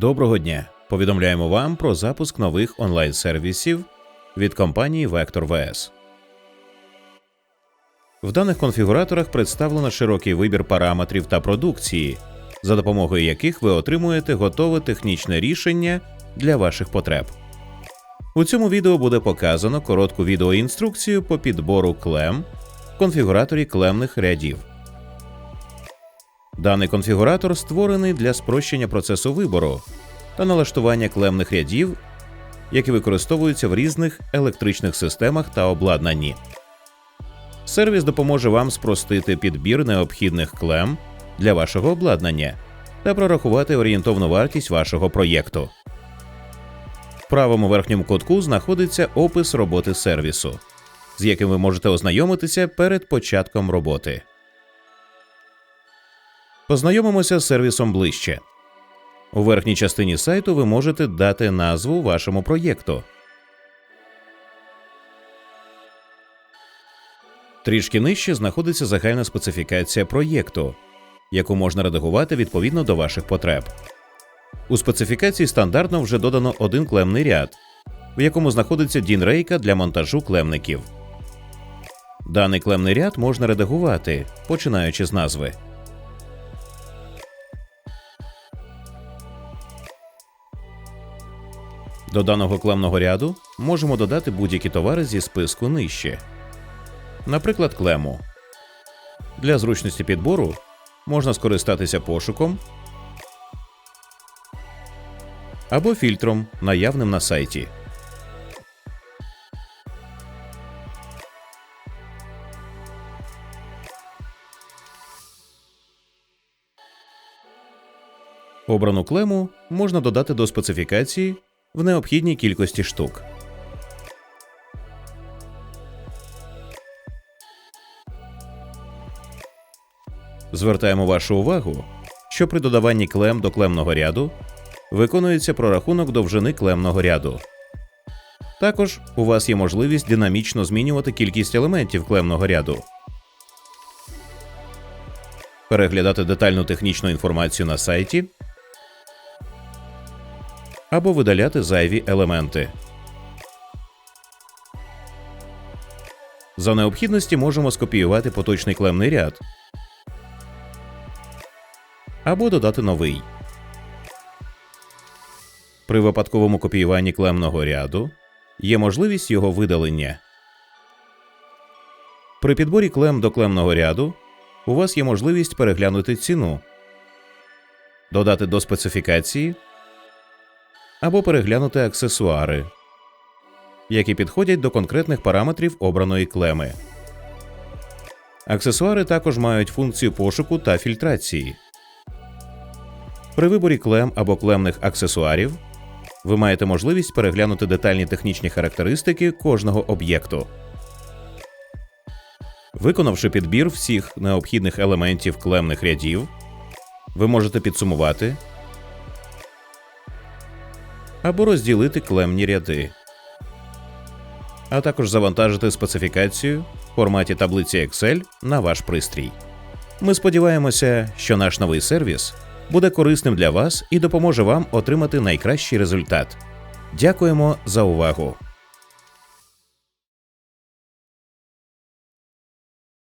Доброго дня! Повідомляємо вам про запуск нових онлайн-сервісів від компанії Vector VS. В даних конфігураторах представлено широкий вибір параметрів та продукції, за допомогою яких ви отримуєте готове технічне рішення для ваших потреб. У цьому відео буде показано коротку відеоінструкцію по підбору клем в конфігураторі клемних рядів. Даний конфігуратор створений для спрощення процесу вибору та налаштування клемних рядів, які використовуються в різних електричних системах та обладнанні. Сервіс допоможе вам спростити підбір необхідних клем для вашого обладнання та прорахувати орієнтовну вартість вашого проєкту. В правому верхньому кутку знаходиться опис роботи сервісу, з яким ви можете ознайомитися перед початком роботи. Познайомимося з сервісом ближче. У верхній частині сайту ви можете дати назву вашому проєкту. Трішки нижче знаходиться загальна специфікація проєкту, яку можна редагувати відповідно до ваших потреб. У специфікації стандартно вже додано один клемний ряд, в якому знаходиться дінрейка для монтажу клемників. Даний клемний ряд можна редагувати, починаючи з назви. До даного клемного ряду можемо додати будь-які товари зі списку нижче, наприклад, клему. Для зручності підбору можна скористатися пошуком або фільтром, наявним на сайті. Обрану клему можна додати до специфікації в необхідній кількості штук. Звертаємо вашу увагу, що при додаванні клем до клемного ряду виконується прорахунок довжини клемного ряду. Також у вас є можливість динамічно змінювати кількість елементів клемного ряду. Переглядати детальну технічну інформацію на сайті або видаляти зайві елементи. За необхідності можемо скопіювати поточний клемний ряд або додати новий. При випадковому копіюванні клемного ряду є можливість його видалення. При підборі клем до клемного ряду у вас є можливість переглянути ціну, додати до специфікації або переглянути аксесуари, які підходять до конкретних параметрів обраної клеми. Аксесуари також мають функцію пошуку та фільтрації. При виборі клем або клемних аксесуарів ви маєте можливість переглянути детальні технічні характеристики кожного об'єкту. Виконавши підбір всіх необхідних елементів клемних рядів, ви можете підсумувати або розділити клемні ряди, а також завантажити специфікацію в форматі таблиці Excel на ваш пристрій. Ми сподіваємося, що наш новий сервіс буде корисним для вас і допоможе вам отримати найкращий результат. Дякуємо за увагу!